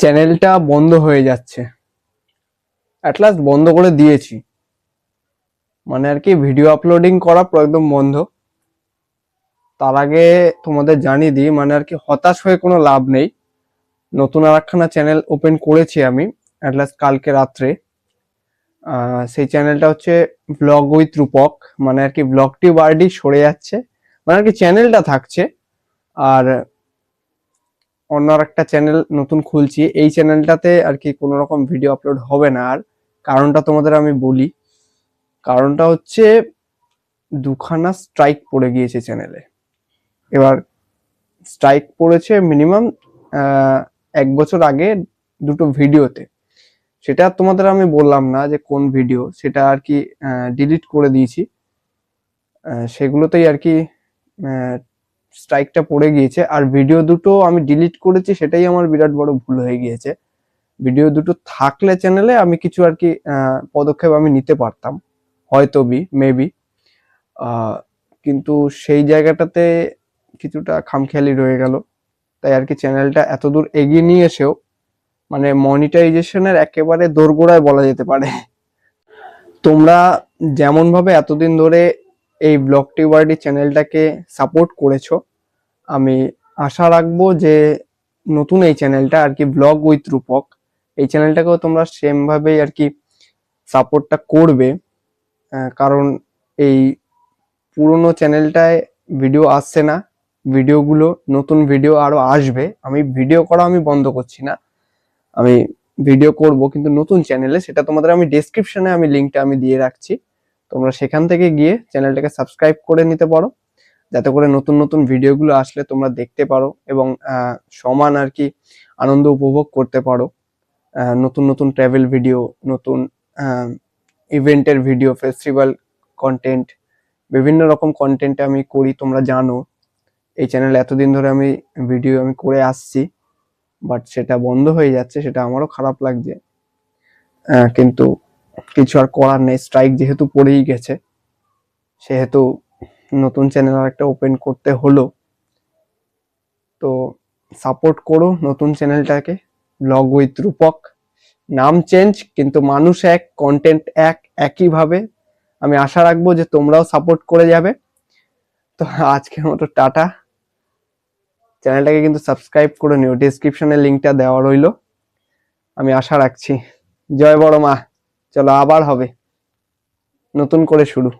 চ্যানেলটা বন্ধ হয়ে যাচ্ছে। অ্যাট লাস্ট বন্ধ করে দিয়েছি। মানে আর কি ভিডিও আপলোডিং করা পুরো একদম বন্ধ। তার আগে তোমাদের জানিয়ে দিই মানে আর কি হতাশ হয়ে কোনো লাভ নেই। নতুন আর একখানা চ্যানেল ওপেন করেছি আমি অ্যাট লাস্ট কালকে রাত্রে। সেই চ্যানেলটা হচ্ছে ব্লগ উইথ রূপক মানে আর কি ব্লগটি বারডি সরে যাচ্ছে। মানে আর কি চ্যানেলটা থাকছে। আর অন্য একটা চ্যানেল নতুন খুলছি। এই চ্যানেলটাতে আর কি কোনো রকম ভিডিও আপলোড হবে না। আর কারণটা তোমাদের আমি বলি। কারণটা হচ্ছে দুখানা স্ট্রাইক পড়ে গিয়েছে চ্যানেলে এবার স্ট্রাইক পড়েছে মিনিমাম এক বছর আগে দুটো ভিডিওতে সেটা তোমাদের আমি বললাম না যে কোন ভিডিও সেটা আর কি ডিলিট করে দিয়েছি। সেগুলোতেই আর কি স্ট্রাইকটা পড়ে গিয়েছে, আর ভিডিও দুটো আমি ডিলিট করেছি, সেটাই আমার বিরাট বড় ভুল হয়ে গিয়েছে। ভিডিও দুটো থাকলে চ্যানেলে আমি কিছু আর কি পদক্ষেপ আমি নিতে পারতাম, হয়তো বি মেবি কিন্তু সেই জায়গাটাতে কিছুটা খামখেয়ালি রয়ে গেল। তাই আর কি চ্যানেলটা এত দূর এগিয়ে নিয়ে এসেও মানে মনিটাইজেশনের একেবারে দোরগোড়ায় বলা যেতে পারে। তোমরা যেমন ভাবে এতদিন ধরে এই ব্লগ টিউবারডি চ্যানেলটাকে সাপোর্ট করেছ আমি আশা রাখব যে নতুন এই চ্যানেলটা আর কি ব্লগ উইথ রূপক, এই চ্যানেলটাকেও তোমরা সেম ভাবেই আর কি সাপোর্টটা করবে কারণ এই পুরনো চ্যানেলটায় ভিডিও আসছে না ভিডিওগুলো নতুন ভিডিও আরও আসবে। আমি ভিডিও করা আমি বন্ধ করছি না। আমি ভিডিও করব, কিন্তু নতুন চ্যানেলে সেটা তোমাদের আমি ডেসক্রিপশনে আমি লিঙ্কটা আমি দিয়ে রাখছি। তোমরা সেখান থেকে গিয়ে চ্যানেলটাকে সাবস্ক্রাইব করে নিতে পারো। যাতে করে নতুন নতুন ভিডিওগুলো আসলে তোমরা দেখতে পারো এবং সমান আর কি আনন্দ উপভোগ করতে পারো। নতুন নতুন ট্রাভেল ভিডিও নতুন ইভেন্টের ভিডিও ফেস্টিভ্যাল কন্টেন্ট বিভিন্ন রকম কন্টেন্ট আমি করি, তোমরা জানো। এই চ্যানেল এতদিন ধরে আমি ভিডিও আমি করে আসছি বাট সেটা বন্ধ হয়ে যাচ্ছে, সেটা আমারও খারাপ লাগছে। কিন্তু কিছু আর করার নেই স্ট্রাইক যেহেতু পড়েই গেছে, সেহেতু নতুন চ্যানেল আর একটা ওপেন করতে হলো। তো সাপোর্ট করো নতুন চ্যানেলটাকে ব্লগ উইথ রূপক নাম চেঞ্জ কিন্তু মানুষ এক কন্টেন্ট এক একইভাবে আমি আশা রাখব যে তোমরাও সাপোর্ট করে যাবে। তো আজকের মতো টাটা। চ্যানেলটাকে কিন্তু সাবস্ক্রাইব করে নিও। ডিসক্রিপশনে লিঙ্কটা দেওয়া রইল। আমি আশা রাখছি। জয় বড় মা। চলো আবার হবে। নতুন করে শুরু।